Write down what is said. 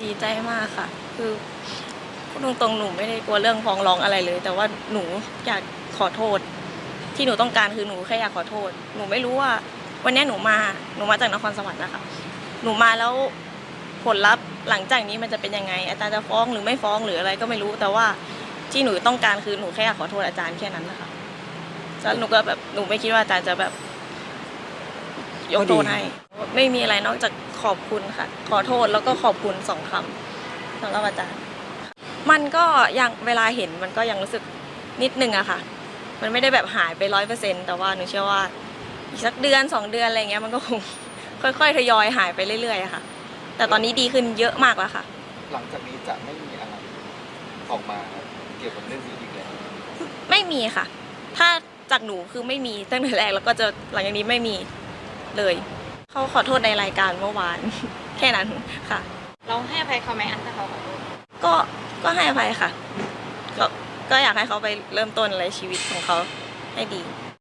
ดีใจมากค่ะ คือพูดตรงๆหนูไม่ได้กลัวเรื่องฟ้องร้องอะไรเลย แต่ว่าหนูอยากขอโทษ ที่หนูต้องการคือหนูแค่อยากขอโทษ หนูไม่รู้ว่า วันนี้หนูมาหนูมาจากนครสวรรค์นะคะหนูมาแล้วผลลัพธ์หลังจากนี้มันจะเป็นยังไง อาจารย์จะฟ้องหรือไม่ฟ้องหรืออะไรก็ไม่รู้ แต่ว่าที่หนูต้องการคือหนูแค่อยากขอโทษอาจารย์แค่นั้นนะคะแล้วหนูก็แบบหนูไม่คิดว่าอาจารย์จะแบบยกโทษให้ไม่มีอะไรนอกจาก ขอบคุณค่ะ ขอโทษแล้วก็ขอบคุณสองคำสำหรับอาจารย์ มันก็ยังเวลาเห็นมันก็ยังรู้สึกนิดนึงอะค่ะ มันไม่ได้แบบหายไปร้อยเปอร์เซ็นแต่ว่าหนูเชื่อว่าอีกสักเดือนสองเดือนอะไรเงี้ยมันก็คงค่อยๆทยอยหายไปเรื่อยๆอะค่ะ แต่ตอนนี้ดีขึ้นเยอะมากแล้วค่ะ หลังจากนี้จะไม่มีอะไรออกมาเกี่ยวกับเรื่องนี้อีกแล้วไม่มีค่ะ ถ้าจากหนูคือไม่มีตั้งแต่แรกแล้วก็จะหลังจากนี้ไม่มีเลย เขาขอโทษในรายการเมื่อวาน แค่นั้นค่ะ เราให้อภัยเขาไหมอันถ้าเขาขอโทษก็ก็ให้อภัยค่ะ ก็ก็อยากให้เขาไปเริ่มต้นอะไรชีวิตของเขาให้ดี